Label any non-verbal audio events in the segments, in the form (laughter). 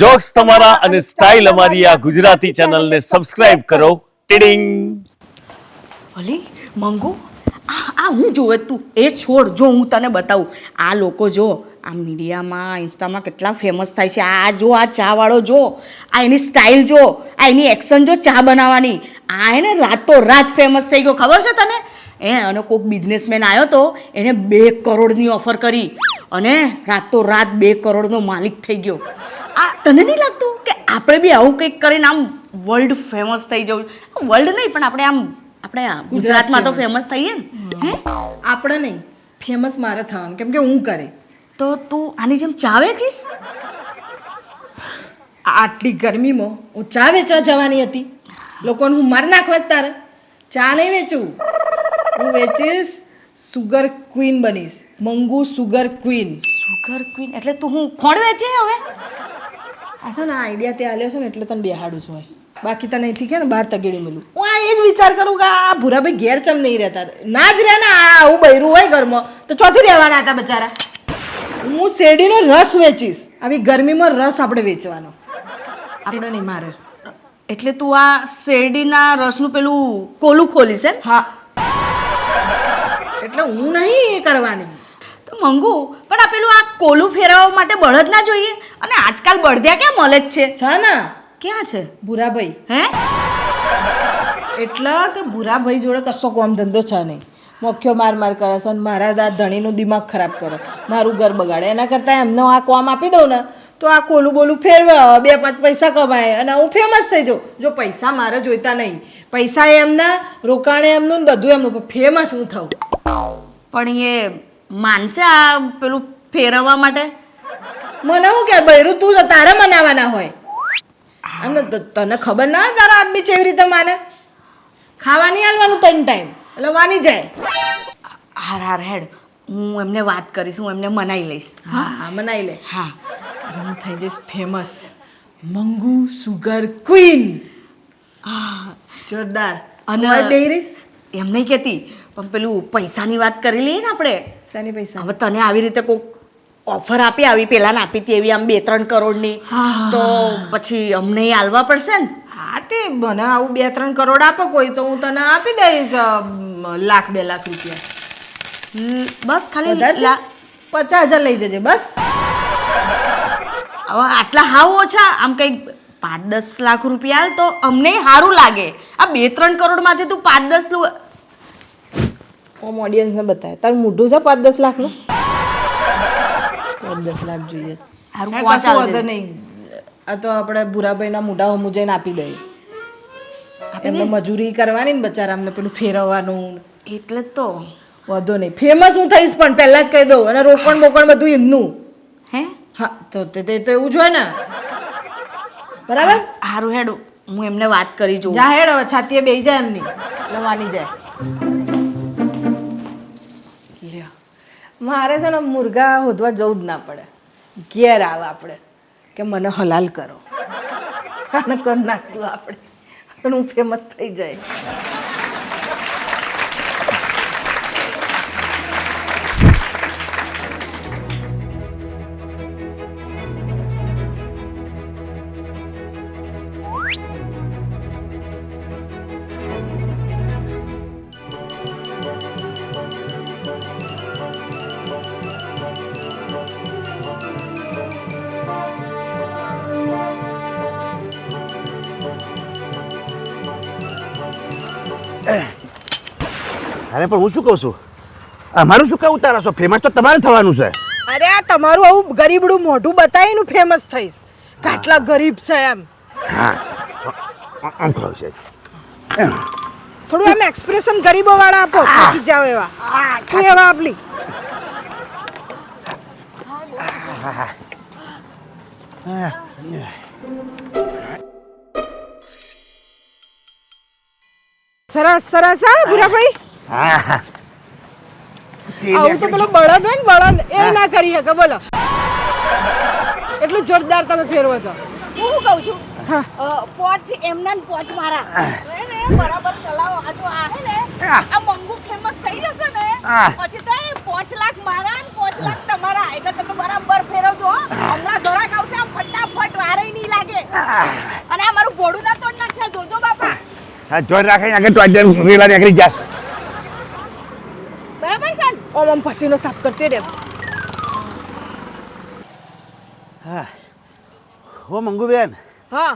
Jokes તમારા અને style અમારી આ ગુજરાતી ચેનલને સબસ્ક્રાઇબ કરો. ટીડિંગ અલી, મંગુ, આ હું જોવે તું? એ છોડ, જો હું તને બતાવું. આ લોકો જો, આ મીડિયામાં, ઇન્સ્ટામાં કેટલા ફેમસ થાય છે. આ જો, આ ચાવાળો જો, આ એની સ્ટાઇલ જો, આ એની એક્શન જો ચા બનાવવાની. આ એને રાતો રાત ફેમસ થઈ ગયો. ખબર છે તને? એ, અને કોઈક બિઝનેસમેન આવ્યો તો, એને બે કરોડની ઓફર કરી. અને રાતો રાત બે કરોડનો માલિક થઈ ગયો. આ તને નહીં લાગતું કે આપણે બી આવું કંઈક કરીને આમ વર્લ્ડ ફેમસ થઈ જવું? વર્લ્ડ નહીં પણ આપણે આમ આપણે ગુજરાતમાં તો ફેમસ થઈએ. ને આપણે નહીં. ફેમસ મારે થવાનું કેમ કે હું કરે. તો તું આની જેમ ચા વેચીશ? આટલી ગરમીમાં હું ચા વેચવા જવાની હતી. લોકોને હું માર નાખવા તારે. ચા નહીં વેચું. હું વેચીશ sugar queen બનીશ. Mangu sugar queen sugar queen એટલે તું હું ખોણ વેચે હવે? આ છે ને આ આઈડિયા તે આલ્યો છે ને એટલે તને બેહાડું છું બાકી તને અહીંથી કે ને બહાર તગેડી મેલું. હું આ એ જ વિચાર કરું કે આ ભૂરાભાઈ ઘેર ચમ નહીં રહેતા. ના જ રહે ને આ આવું બૈરું હોય ઘરમાં તો ચોથી રહેવાના હતા બચારા. હું શેરડીનો રસ વેચીશ. આવી ગરમીમાં રસ આપણે વેચવાનો. આપણે નહીં મારે. એટલે તું આ શેરડીના રસનું પેલું કોલું ખોલીશ એમ? હા. એટલે હું નહીં એ કરવાની. તો મંગુ પણ આ પેલું આ કોલું ફેરવવા માટે બળદ ના જોઈએ? અને આજકાલ બળદિયા ક્યાં મળે જ છે? છે ને ક્યાં છે? ભૂરાભાઈ. હે? એટલે કે ભૂરાભાઈ જોડે કશો કોમ ધંધો છે નહીં. મોખ્યો માર માર કરે છે અને મારા દા ધણીનું દિમાગ ખરાબ કરે. મારું ઘર બગાડે. એના કરતાં એમનો આ કોમ આપી દઉં ને તો આ કોલું બોલું ફેરવે બે પાંચ પૈસા કમાય અને હું ફેમસ થઈ જાઉં. જો પૈસા મારે જોઈતા નહીં. પૈસા એમના રોકાણે એમનું ને બધું એમનું. ફેમસ હું થઉં. પણ એ માનશે આ પેલું ફેરવવા માટે? મને હું કે બૈરું તું તો તારે મનાવાના હોય. અને તને ખબર ના હોય તારા આદમી કેવી રીતે માને? ખાવાની નહીં હાલવાનું ત્રણ ટાઈમ એટલે માની જાય. હાર હાર હેડ. હું એમને વાત કરીશ હું એમને મનાઈ લઈશ. હા હા મનાઈ લે. હા. હું થઈ જઈશ ફેમસ મંગુ સુગર ક્વીન જોરદાર. અને- એમ નહીં કહેતી. પણ પેલું પૈસાની વાત કરી લઈએ ને આપણે. શાની પૈસા. હવે તને આવી રીતે કોઈક ઓફર આપી આવી પેલા ને આપી હતી એવી આમ બે ત્રણ કરોડની. તો પછી અમને હાલવા પડશે ને? હા તે મને આવું બે ત્રણ કરોડ આપો કોઈ તો હું તને આપી દઈશ લાખ બે લાખ રૂપિયા. બસ ખાલી પચાસ હજાર લઈ જજે બસ. હવે આટલા હાવ ઓછા આમ કંઈક પાંચ દસ લાખ રૂપિયા તો અમને સારું લાગે. આ બે ત્રણ કરોડમાંથી તું પાંચ દસ ઓમ ઓડિયન્સને બતાવે. તારું મોઢું છે પાંચ દસ લાખનું? પાંચ દસ લાખ જોઈએ. વાંધો નહીં. આ તો આપણે ભૂરાભાઈના મોઢા હમું જઈને આપી દઈએ એમને મજૂરી કરવાની ને બચારા અમને પેલું ફેરવવાનું. એટલે જ તો. વાંધો નહીં. ફેમસ હું થઈશ પણ પહેલા જ કહી દઉં. અને રોકણ બોકણ બધું એમનું. હે? હા તો તે તે તો એવું જ હોય ને? બરાબર? હારું હેડ. હું એમને વાત કરી જોઉં. જા હેડ હવે છાતીએ બેસી જાય એમની. એટલે વાની જાય. મારે છે ને મુર્ગા હોદવા જવું જ ના પડે. ઘેર આવે આપણે કે મને હલાલ કરો. અને કરી નાખશું આપણે હું ફેમસ થઈ જાય. અરે પણ હું શું કહું છું? અમારું શું કહું તારા છો? ફેમસ તો તમારે થવાનું છે. અરે આ તમારું આવું ગરીબડું મોઢું બતાવીને ફેમસ થઈશ. કેટલા ગરીબ છે એમ હા. આમ કહું છે થોડું એમ. એક્સપ્રેશન ગરીબો વાળા આપો થાકી જાવ એવા તું એવા આપલી સરસ સરસ હા. ભૂરાભાઈ હા. આવું તો પેલો બળદ હોય ને બળદ એ ના કરી શકે બોલો. એટલું જોરદાર તમે ફેરવો છો. હું શું કહું છું? પોચ એમના ને પોચ મારા. બરાબર ચલાવો. આ જો આ હે ને આ મંગુ ફેમસ થઈ જશે ને પછી તો એ પાંચ લાખ મારા ને પોચ લાખ તમારા. એટલે તમે બરાબર ફેરવજો હો. હમણાં ઘરાક આવશે આ ફટાફટ વારે નહીં લાગે. અને આ મારું ભોડું ના તોડ નાખશે જોજો બાપા. હા જોઈ રાખે આગળ તો આજે રેલા નીકળી જશે. ઓમ પસીનો સાફ કરતી રે હા હો મંગુબેન હા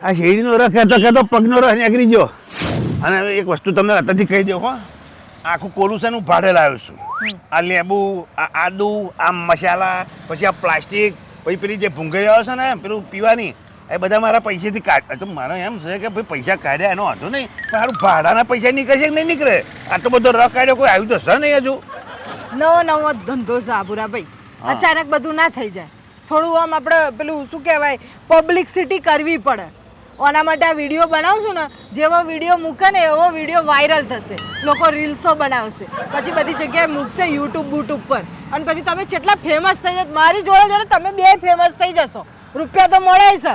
આ શેરીનો રસ કહેતો કહેતો પગનો રસ નીકળી ગયો અને એક વસ્તુ તમને અત્યારથી કહી દઉં હો આખું કોલું છે હું ભાડે લાવ્યો છું આ લેબુ આ આદુ આ મસાલા પછી આ પ્લાસ્ટિક પછી પેલી જે ભૂંગળી આવે છે ને પેલું પીવાની એ બધા મારા પૈસાથી કાઢ તો મારે એમ છે કે ભાઈ પૈસા કાઢ્યા એનો વાંધો નહીં પણ સારું ભાડાના પૈસા નીકળશે કે નહીં નીકળે આટલો બધો રસ કાઢ્યો કોઈ આવ્યું તો છે નહીં હજુ નવો નવો ધંધો છે આબુરાભાઈ. અચાનક બધું ના થઈ જાય. થોડું આમ આપણે પેલું શું કહેવાય પબ્લિસિટી કરવી પડે. ઓના માટે આ વીડિયો બનાવશું ને જેવો વીડિયો મૂકે ને એવો વીડિયો વાયરલ થશે. લોકો રીલ્સો બનાવશે. પછી બધી જગ્યાએ મૂકશે યુટ્યુબ બુટ્યુબ પર અને પછી તમે કેટલા ફેમસ થઈ જશો મારી જોડે જોડે તમે બે ફેમસ થઈ જશો. રૂપિયા તો મળે છે.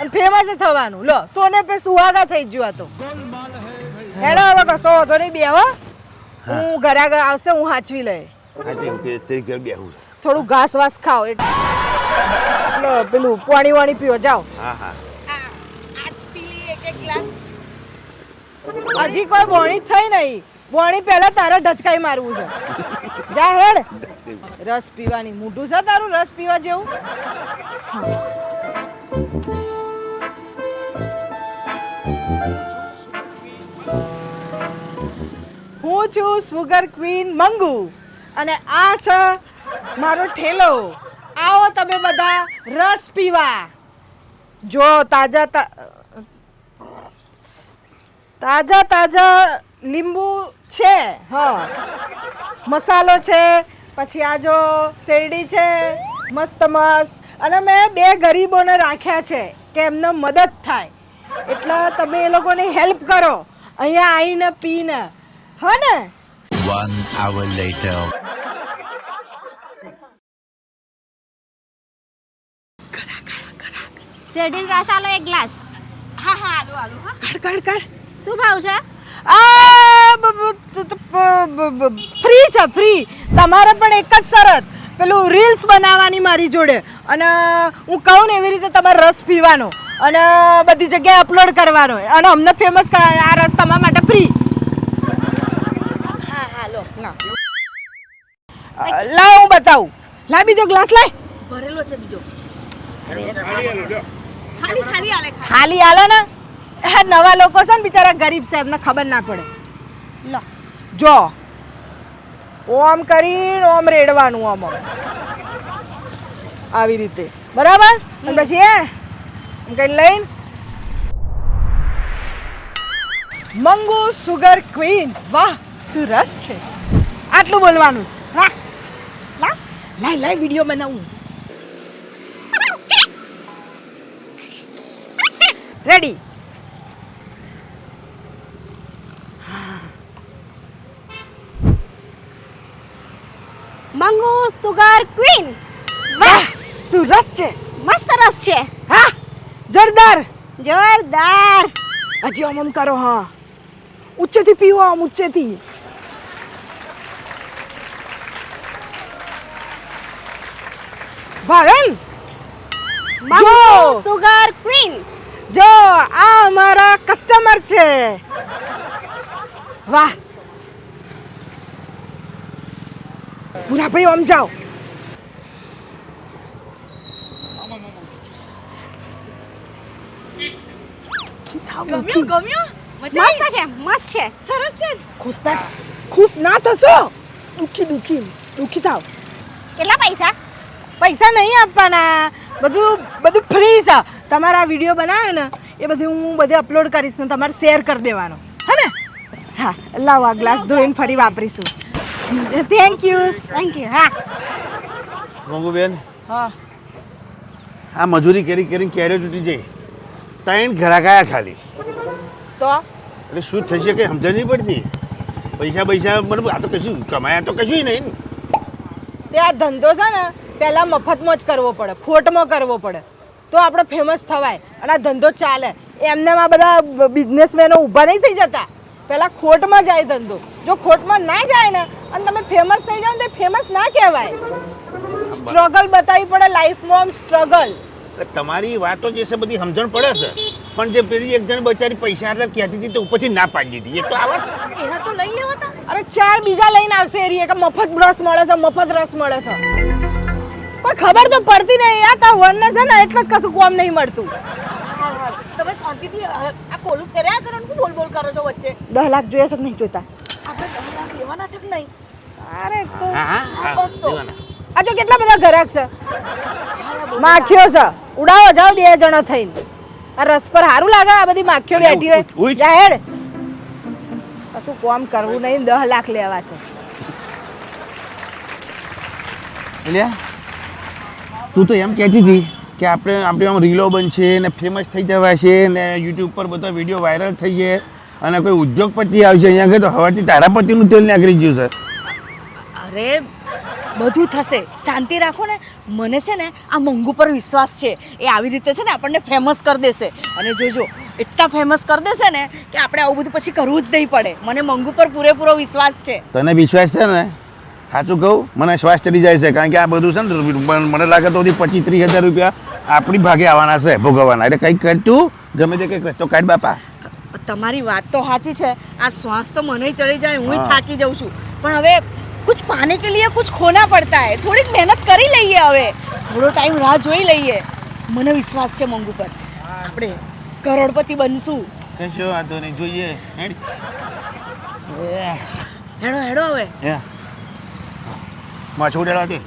અને ફેમસ થવાનું. લો સોને પે સુહાગા થઈ ગયું આ તો. હેડો હવે કશો વાંધો નહીં બે હો. હું. ઘરે આગળ આવશે હું હાચવી લઈ. થોડું ઘાસ વાસ ખાઓ એટલે પેલું પાણી વાણી પીઓ જાઓ. હા હા. આ પીલી એક એક ગ્લાસ હજી કોઈ બોણી થઈ નહીં. બોણી પહેલા તારે ઢચકાઈ મારવું છે. જા હેડ. રસ પીવાની મોઢું છે તારું રસ પીવા જેવું? હું છું સુગર ક્વીન મંગુ. અને આ છે મારો ઠેલો. આવો તમે બધા રસ પીવા. જો તાજા તાજા તાજા લીંબુ છે, હા. મસાલો છે, પછી આ જો શેરડી છે, મસ્ત મસ્ત. અને મેં બે ગરીબોને રાખ્યા છે કે એમને મદદ થાય. એટલે તમે એ લોકોની હેલ્પ કરો. અહીંયા આવીને પીને. હા ને One hour later. શેરડીન રસ આલો એક ગ્લાસ. હા હા આલો આલો હા. કાઢ કાઢ કાઢ. શું ભાવ છે? આ બ- બ- ત- ત- પ- બ- બ- ફ્રી છે ફ્રી. તમારે પણ એક જ શરત. પેલું રીલ્સ બનાવવાની મારી જોડે. અને હું કહું ને એવી રીતે તમારે રસ પીવાનો. અને બધી જગ્યાએ અપલોડ કરવાનો. અને અમને ફેમસ આ રસ તમારા માટે ફ્રી લાવ હું બતાવું. લાવ બીજો ગ્લાસ લાય. ભરેલો છે બીજો. ખાલી ખાલી આલે ખાલી ને. એ નવા લોકો છે ને બિચારા ગરીબ છે એમને ખબર ના પડે. લો. જો ઓમ કરીને ઓમ રેડવાનું આમ. આવી રીતે. બરાબર? અને પછી એ એમ કઈ લઈને મંગુ સુગર ક્વીન. વાહ શું રસ છે. આટલું બોલવાનું લા. લાય લાય વીડિયો બનાવું. Ready Mangu sugar queen. વાહ. શું રસ છે? મસ્ત રસ છે. હા જોરદાર. જોરદાર. હજી આમ આમ કરો હા. ઉચ્ચેથી પીવો આમ ઊંચેથી ભાવેન જો. Sugar queen. જો આ અમારા કસ્ટમર છે. વાહ. પૂરા ભાઈ આમ જાઓ. ગમ્યું ગમ્યું? મસ્ત છે મસ્ત છે. સરસ છે? ખુશ ના ખુશ ના થશો? દુખી દુખી દુખી થાવ. કેટલા પૈસા? પૈસા નહીં આપવાના. બધું બધું ફ્રી છે. તમારા વીડિયો બનાવે ને એ બધું હું બધે અપલોડ કરીશ ને તમારે શેર કરી દેવાનો. હે ને? હા લાવો આ ગ્લાસ ધોઈને ફરી વાપરીશું. થેન્ક યુ થેન્ક યુ હા. મંગુબેન હા. આ મજૂરી કરી કરીને કેરીઓ તૂટી જઈ. ત્રણ ઘરા ગયા ખાલી. તો? એટલે શું થશે કે સમજણ નહીં પડતી? પૈસા પૈસા મતલબ આ તો કશું કમાયા તો કશું નહીં. તે આ ધંધો છે ને પહેલાં મફતમાં જ કરવો પડે ખોટમાં કરવો પડે. તો આપણે ફેમસ થવાય અને આ ધંધો ચાલે. એમને આ બધા બિઝનેસમેનો ઊભા નહીં થઈ જતા. પહેલાં ખોટમાં જાય ધંધો. જો ખોટમાં ના જાય ને અને તમે ફેમસ થઈ જાઓ ને તો ફેમસ ના કહેવાય. સ્ટ્રગલ બતાવી પડે લાઈફમાં આમ સ્ટ્રગલ તમારી વાતો જે છે બધી સમજણ પડે છે. પણ જે પેલી એક જણ બચારી પૈસા હતા કહેતી હતી તો ઉપરથી ના પાડી દીધી. એ તો આવત એના તો લઈ લેવાતા. અરે ચાર બીજા લઈને આવશે એરીએ કે મફત બ્રશ મળે છે મફત રસ મળે છે. કોઈ ખબર તો પડતી નહીં યાર તા વનને છે ને એટલે જ કશું કોમ નહીં મળતું. તમે શાંતિથી આ કોલું ફેર્યા કરો ને બોલ બોલ કરો છો વચ્ચે? દસ લાખ જોઈએ છે કે નહીં જોતા? આપણે દસ લાખ લેવાના છે કે નહીં? અરે તો હા હા હા, બસ તો. આ જો કેટલા બધા ઘરાક છે? માખીઓ છે. ઉડાવો જાઓ બે જણા થઈને. આ રસ પર સારું લાગે આ બધી માખીઓ બેઠી હોય. જા હેડ. કશું કોમ કરવું નહીં દસ લાખ લેવા છે. એટલે તું તો એમ કહેતી હતી કે આપણે આપણે આમ રીલો બનશે ને ફેમસ થઈ જવાશે ને યુટ્યુબ પર બધા વીડિયો વાયરલ થઈ જાય અને કોઈ ઉદ્યોગપતિ આવશે અહીંયા આગળ તો હવાથી તારા પતિનું તેલ નીકળી ગયું છે. અરે બધું થશે. શાંતિ રાખો ને. મને છે ને આ મંગુ પર વિશ્વાસ છે. એ આવી રીતે છે ને આપણને ફેમસ કરી દેશે. અને જોજો એટલા ફેમસ કરી દેશે ને કે આપણે આવું બધું પછી કરવું જ નહીં પડે. મને મંગુ પર પૂરેપૂરો વિશ્વાસ છે. તને વિશ્વાસ છે ને? સાચું કહું? મને શ્વાસ ચડી જાય છે કારણ કે આ બધું છે ને મને- લાગે તો પચીસ ત્રીસ હજાર રૂપિયા આપણી ભાગે આવવાના છે ભોગવવાના. એટલે કંઈક કરતું ગમે તે કંઈક તો કાઢ બાપા. તમારી વાત તો સાચી છે. આ શ્વાસ તો મને ચડી જાય હું. થાકી જાઉં છું. પણ હવે કુછ પાને કે લીએ કુછ ખોના પડતા હે. થોડીક મહેનત કરી લઈએ હવે. થોડો ટાઈમ રાહ જોઈ લઈએ. મને વિશ્વાસ છે મંગુ પર આપણે કરોડપતિ બનશું. કશો વાંધો નહીં જોઈએ. હેડ. હેડો હેડો હવે. ઉડાડવા દે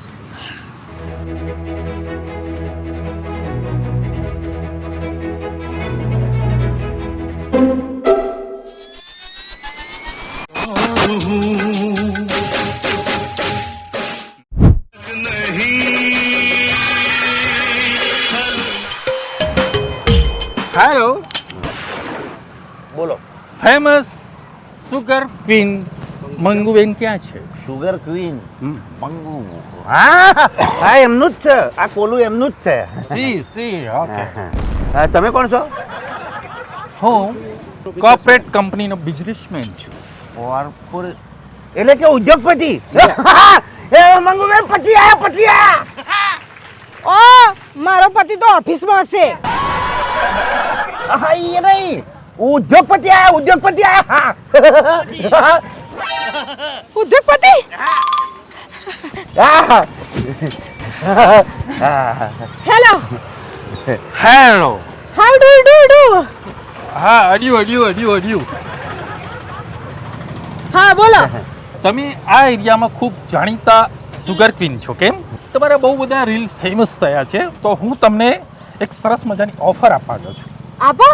હેલો. બોલો. ફેમસ સુગર પિન મંગુબેન ક્યાં છે? સુગર ક્વીન મંગુ હા હા એમનું જ છે. આ કોલું એમનું જ છે. C C okay. તમે કોણ છો? હું કોર્પોરેટ કંપનીનો બિઝનેસમેન છું. કોર્પોરેટ એટલે કે ઉદ્યોગપતિ. (laughs) એ મંગુબેન પતિ આયા પતિ આયા. ઓ મારો પતિ તો ઓફિસમાં છે હા એ નહીં. ઉદ્યોગપતિ આયા ઉદ્યોગપતિ આયા. (laughs) ઉદ્યોગપતિ? Hello hello how do do do. હા અડ્યું અડ્યું અડ્યું અડ્યું. હા બોલો. તમે આ એરિયામાં ખૂબ જાણીતા સુગર ક્વીન છો કેમ? તમારા બહુ બધા રીલ ફેમસ થયા છે તો હું તમને એક સરસ મજાની ઓફર આપવા ગયો છું. આપો.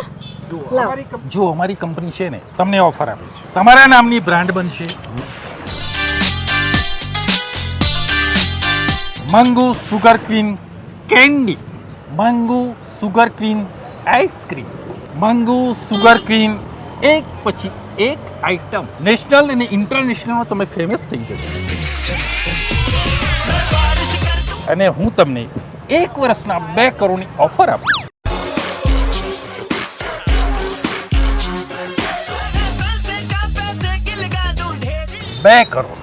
જો અમારી કંપની છે ને તમને ઓફર આપે છે તમારા નામની બ્રાન્ડ બનશે. Mango sugar queen candy mango sugar queen ice cream mango sugar queen એક પછી એક આઇટમ નેશનલ અને ઇન્ટરનેશનલમાં તમે ફેમસ થઈ જશો અને હું તમને એક વર્ષના બે કરોડની ઓફર આપું. બે કરોડ.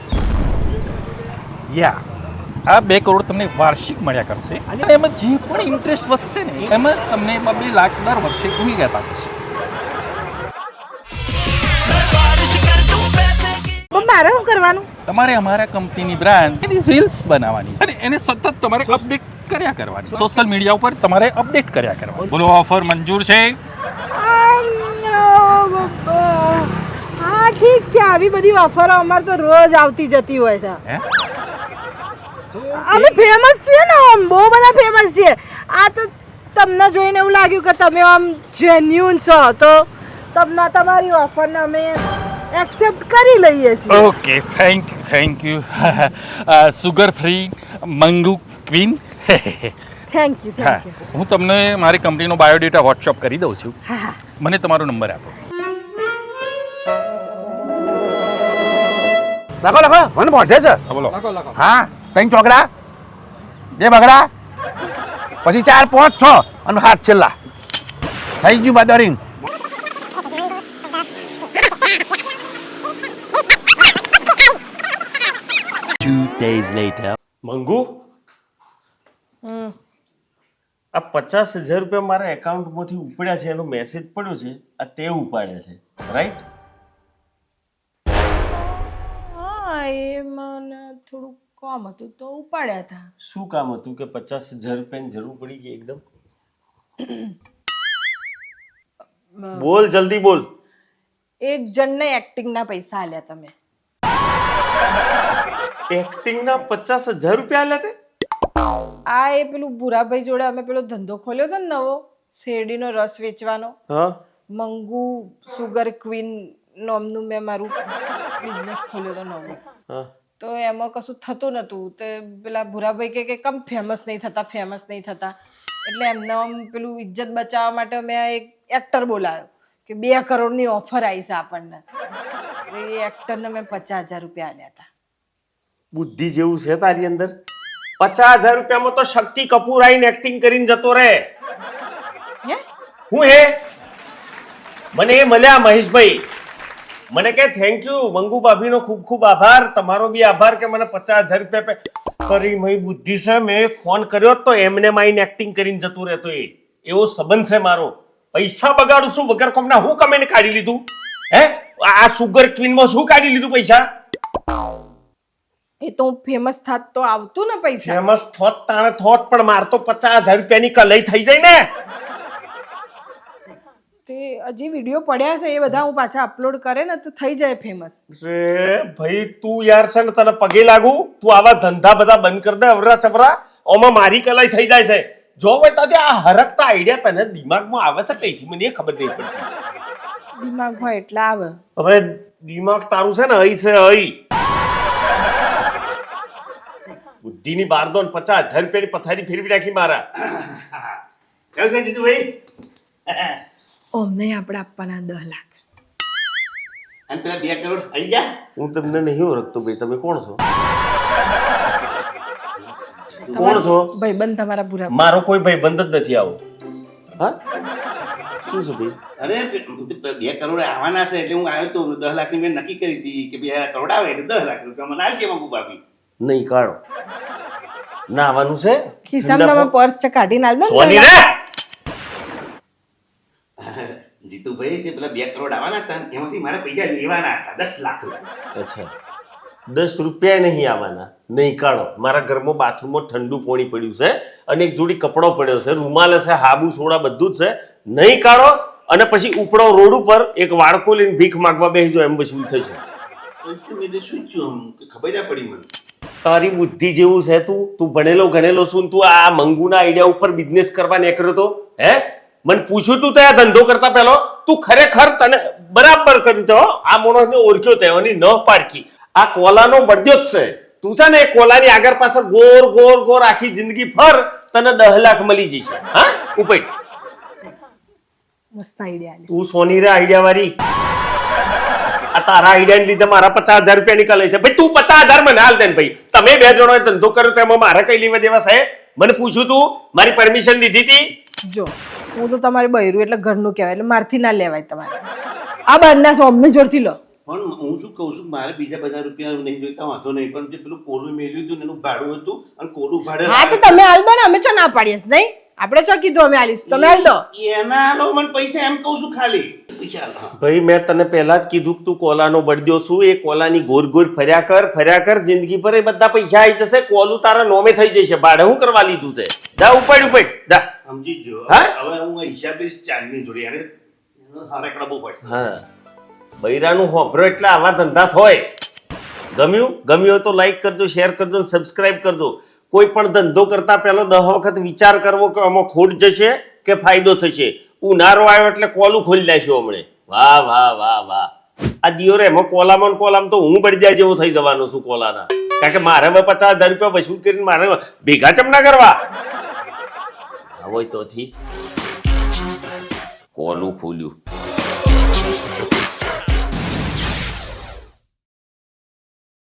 યા આ બે કરોડ તમને વાર્ષિક મળ્યા કરશે. અને એમાં જે પણ ઇન્ટરેસ્ટ વધશે ને એમાં તમને બે લાખ દર વર્ષે ઘૂમી ગયા જશે મારે શું કરવાનું? તમારે અમારા કંપનીની બ્રાન્ડ એની રીલ્સ બનાવવાની અને એને સતત તમારે અપડેટ કર્યા કરવાની. સોશિયલ મીડિયા ઉપર તમારે અપડેટ કર્યા કરવાની. બોલો ઓફર મંજૂર છે? ઠીક છે આવી બધી ઓફરો અમારે તો રોજ આવતી જતી હોય છે. હે? અમે ફેમસ છીએ ને આમ બહુ બધા ફેમસ છીએ. આ તો તમને જોઈને એવું લાગ્યું કે તમે આમ જેન્યુન છો તો તમને તમારી ઓફરને અમે એક્સેપ્ટ કરી લઈએ છીએ. Okay thank you thank you sugar free mango queen thank you thank you હું તમને મારી કંપનીનો બાયોડેટા વોટ્સઅપ કરી દઉં છું. હા હા. મને તમારો નંબર આપો. લખો લખો. મને પહોંચે છે. બોલો. હા ત્રણ ચોકડા બે બગડા? પછી ચાર પાંચ છ અને હાથ છેલ્લા. થઈ ગયું બાદરિંગ. Two days later. મંગુ? આ પચાસ હજાર રૂપિયા મારા એકાઉન્ટમાંથી ઉપડ્યા છે એનો મેસેજ પડ્યો છે આ તે ઉપાડ્યા છે. રાઈટ એ મને થોડું કામ હતું તો ઉપાડ્યા હતા શું કામ હતું કે પચાસ હજાર રૂપિયાની જરૂર પડી ગઈ એકદમ? બોલ જલ્દી બોલ. એક જણને એક્ટિંગના પૈસા આલ્યા તમે. એક્ટિંગના પચાસ હજાર રૂપિયા આલ્યા તે? આ એ પેલું ભૂરાભાઈ જોડે અમે પેલો ધંધો ખોલ્યો હતો ને નવો શેરડીનો રસ વેચવાનો. હા. મંગુ સુગર ક્વીન નામનું મેં મારું બિઝનેસ ખોલ્યો હતો નવો. તો એમાં કશું થતું નહોતું તે પેલા ભૂરાભાઈ કે કે કમ ફેમસ નહીં થતા ફેમસ નહીં થતા? એટલે એમને આમ પેલું ઇજ્જત બચાવવા માટે મેં એક એક્ટર બોલાવ્યો કે બે કરોડની ઓફર આવી છે આપણને. એ એક્ટરને મેં પચાસ હજાર રૂપિયા આપ્યા હતા. બુદ્ધિ જેવું છે તારી અંદર? પચાસ હજાર રૂપિયામાં તો શક્તિ કપૂર આવીને એક્ટિંગ કરીને જતો રહે. હે? હું હે? મને એ મળ્યા મહેશભાઈ. મને કે થેન્ક યુ મંગુ ભાભીનો ખૂબ ખૂબ આભાર. તમારો બી આભાર કે મને પચાસ હજાર રૂપિયા કરી મય બુદ્ધિ છે મેં ફોન કર્યો તો એમને માઈને એક્ટિંગ કરીને જતું રહેતો એ. એવો સંબંધ છે મારો. પૈસા બગાડું શું વગર કોમના હું કમેને કાઢી લીધું? હે? આ સુગર ક્વીનમાં શું કાઢી લીધું પૈસા? એ તો ફેમસ થાત તો આવતું ને પૈસા. ફેમસ થોત તાણે થોત પણ મારતો પચાસ હજાર રૂપિયાની કલઈ થઈ જાય ને. હજી વીડિયો પડ્યા છે એ બધા હું પાછા અપલોડ કરે ને તો થઈ જાય ફેમસ રે ભાઈ તું યાર છે ને તને પગે લાગુ. તું આવા ધંધા બધા બંધ કર દે અવરા ચવરા. ઓમાં મારી કલાઈ થઈ જાય છે. જો ભાઈ તાજે આ હરકતા આઈડિયા તને દિમાગમાં આવે છે કઈથી મને એ ખબર નહીં પડતી. દિમાગમાં એટલા આવે. હવે દિમાગ તારું છે ને અહીં છે અહીં બુદ્ધિની બારદોન પચાસ હજાર રૂપિયાની પથારી ફેરવી રાખી મારા. કેવું છે જીતુભાઈ? અમને આપણે આપવાના દસ લાખ. અને પેલા બે કરોડ આવી ગયા હું તમને નહીં ઓળખતો ભાઈ તમે કોણ છો? કોણ છો? ભાઈબંધ તમારા પૂરા મારો કોઈ ભાઈ બંધ જ નથી આવો. હા? શું છે ભાઈ? અરે બે કરોડ આવવાના છે એટલે હું આવ્યો તો દસ લાખની મેં નક્કી કરી હતી કે બે કરોડ આવે એટલે દસ લાખ રૂપિયા મને આવશે મગુ ભાભી નહીં કાઢો. ના આવવાનું છે? ખિસ્સામાં પર્સ છે કાઢીને આલ દો સોની રે. જીતુભાઈ તે પેલા બે કરોડ આવવાના હતા ને એમાંથી મારે પૈસા લેવાના હતા દસ લાખ રૂપિયા. અચ્છા. દસ રૂપિયા નહીં આવવાના. નહીં કાઢો. મારા ઘરમાં બાથરૂમમાં ઠંડુ પાણી પડ્યું છે અને એક જોડી કપડો પડ્યો છે. રૂમાલ છે હાબુ સોડા બધું જ છે. નહીં કાઢો અને પછી ઉપડો રોડ ઉપર એક વાળકો લઈને ભીખ માગવા બેસજો એમ વસૂલ થશે. ખબર ના પડી મને? તારી બુદ્ધિ જેવું છે તું. તું ભણેલો ગણેલો છું તું આ મંગુના આઈડિયા ઉપર બિઝનેસ કરવા નીકળ્યો તો હે? મને પૂછ્યું તું ત્યાં ધંધો કરતા પહેલો? તું ખરેખર તને બરાબર કરી દો આ માણસને ઓળખ્યો તે એની ન પારખી. આ કોલાનો બળદ્યો જ છે. તું છે ને એ કોલાની આગળ પાછળ ગોર ગોર ગોર આખી જિંદગી ફર તને દહ લાખ મળી જશે. હા? ઉપેટ. મસ્ત આઈડિયા તું સોની રે આઈડિયા વાળી. તારા આઈડિયા લીધે મારા પચાસ હજાર રૂપિયા નીકળે છે. ભાઈ તું પચાસ હજાર મને હાલ દે ને ભાઈ. તમે બે જણો ધંધો કર્યો તો એમાં મારે કઈ લેવા દેવા સાહેબ મને પૂછ્યું તું મારી પરમિશન લીધી હતી જો હું તો તમારી બૈરું એટલે ઘરનું કહેવાય એટલે મારથી ના લેવાય તમારે. આ બહારના સોમને જોરથી લો. પણ હું શું કહું છું મારે બીજા બધા રૂપિયા નહીં જોઈતા વાંધો નહીં પણ જે પેલું કોલું મેળવ્યું હતું એનું ભાડું હતું અને કોલું ભાડે હા તો તમે હાલ દો ને અમે છો ના પાડીએ નહીં? આપણે ચો કીધું અમે આલીશું? તમે હાલ દો. એના આલો મને પૈસા એમ કહું છું ખાલી. પૈસા ભાઈ મેં તને પહેલા જ કીધું કે તું કોલાનો બળદ્યો છું. એ કોલાની ગોર ગોર ફર્યા કર ફર્યા કર. જિંદગી પર એ બધા પૈસા આવી જશે. કોલું તારા નોમે થઈ જશે. ભાડે હું કરવા લીધું તે જા ઉપાડ ઉપાડ. જા. સમજી જો હા? હવે હું હિસાબ ચાંદની જોડી યાર એનો કડબો બહુ પડશે હા. બૈરાનું હોભરો એટલે આવા ધંધા થાય ગમ્યું? ગમ્યું હોય તો લાઈક કરજો શેર કરજો સબસ્ક્રાઇબ કરજો. કોઈ પણ ધંધો કરતા પહેલો દહ વખત વિચાર કરવો કે આમાં ખોટ જશે કે ફાયદો થશે. ઉનાળો આવ્યો એટલે કોલું ખોલી નાખ્યું હમણે. વાહ વાહ વાહ વાહ. આ દિયો રે એમાં કોલામાં કોલામ તો હું બળી જાય જેવો થઈ જવાનો છું કોલાના. કારણ કે મારે હવે પચાસ હજાર રૂપિયા વસૂલ કરીને મારે ભેગા ચમ ના કરવા? હોય તો થી. કોલું ખોલ્યું.